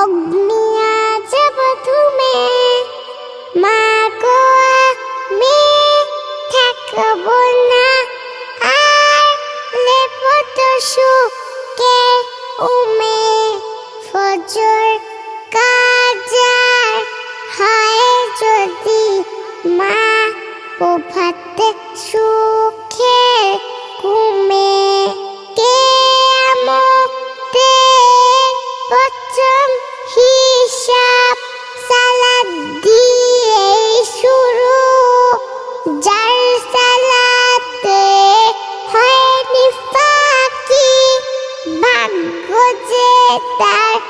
অগ্নি আজব তুমি মা গো আমি থাকব না। আর লেপত সুখে উমে, ফজর কাজার হয় যদি মা ফাঁকি ভাগ্য যে তার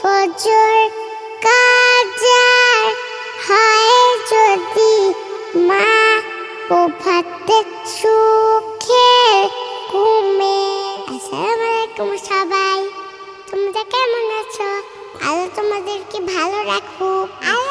ফজর কাজার হয় যদি মা প্রভাতে সুখে ঘুমে। আসসালামু আলাইকুম সবাই। তোমরা কেমন আছো? আল্লাহ তোমাদেরকে ভালো রাখো আল্লাহ